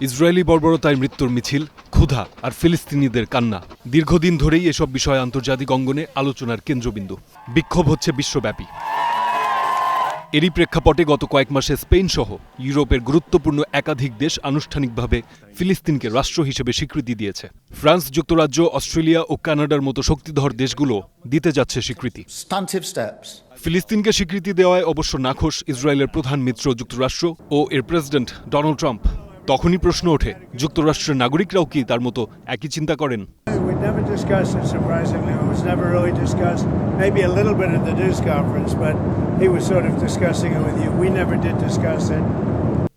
Israeli বর্বরতায় মৃত্যুর মিছিল ক্ষুধা আর ফিলিস্তিনিদের কান্না। দীর্ঘদিন ধরেই এসব বিষয় আন্তর্জাতিক অঙ্গনে আলোচনার কেন্দ্রবিন্দু। বিক্ষোভ হচ্ছে বিশ্বব্যাপী। এরই প্রেক্ষাপটে গত কয়েক মাসে স্পেন সহ ইউরোপের গুরুত্বপূর্ণ একাধিক দেশ আনুষ্ঠানিকভাবে ফিলিস্তিনকে রাষ্ট্র হিসেবে স্বীকৃতি দিয়েছে। ফ্রান্স যুক্তরাজ্য অস্ট্রেলিয়া ও কানাডার মতো শক্তিধর দেশগুলো দিতে যাচ্ছে স্বীকৃতি। ফিলিস্তিনকে স্বীকৃতি দেওয়ায় অবশ্য নাখোশ ইসরায়েলের প্রধান মিত্র যুক্তরাষ্ট্র ও এর প্রেসিডেন্ট ডোনাল্ড ট্রাম্প। তখনই প্রশ্ন ওঠে যুক্তরাষ্ট্রের নাগরিকরাও কি তার মতো একই চিন্তা করেন?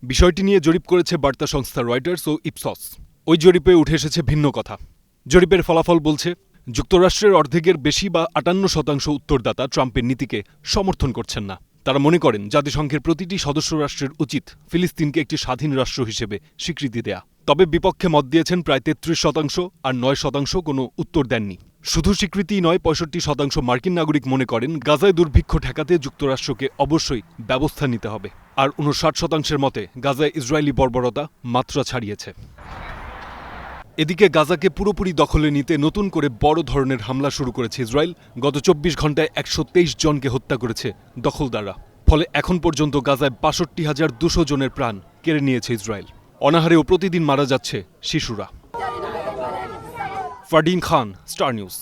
বিষয়টি নিয়ে জরিপ করেছে বার্তা সংস্থা রয়টার্স ও ইপসস। ওই জরিপে উঠে এসেছে ভিন্ন কথা। জরিপের ফলাফল বলছে যুক্তরাষ্ট্রের অর্ধেকের বেশি বা আটান্ন শতাংশ উত্তরদাতা ট্রাম্পের নীতিকে সমর্থন করছেন না। তারা মনে করেন জাতিসংঘের প্রতিটি সদস্য রাষ্ট্রের উচিত ফিলিস্তিনকে একটি স্বাধীন রাষ্ট্র হিসেবে স্বীকৃতি দেয়া। তবে বিপক্ষে মত দিয়েছেন প্রায় তেত্রিশ শতাংশ আর নয় শতাংশ কোনো উত্তর দেননি। শুধু স্বীকৃতিই নয়, পঁয়ষট্টি শতাংশ মার্কিন নাগরিক মনে করেন গাজায় দুর্ভিক্ষ ঠেকাতে যুক্তরাষ্ট্রকে অবশ্যই ব্যবস্থা নিতে হবে। আর উনষাট শতাংশের মতে গাজায় ইসরায়েলি বর্বরতা মাত্রা ছাড়িয়েছে। এদিকে গাজাকে পুরোপুরি দখলে নিতে নতুন করে বড় ধরনের হামলা শুরু করেছে ইসরায়েল। গত চব্বিশ ঘন্টায় একশো তেইশ জনকে হত্যা করেছে দখলদাররা। ফলে এখন পর্যন্ত গাজায় বাষট্টি হাজার দুশো জনের প্রাণ কেড়ে নিয়েছে ইসরায়েল। অনাহারেও প্রতিদিন মারা যাচ্ছে শিশুরা। Fardin Khan, Star News.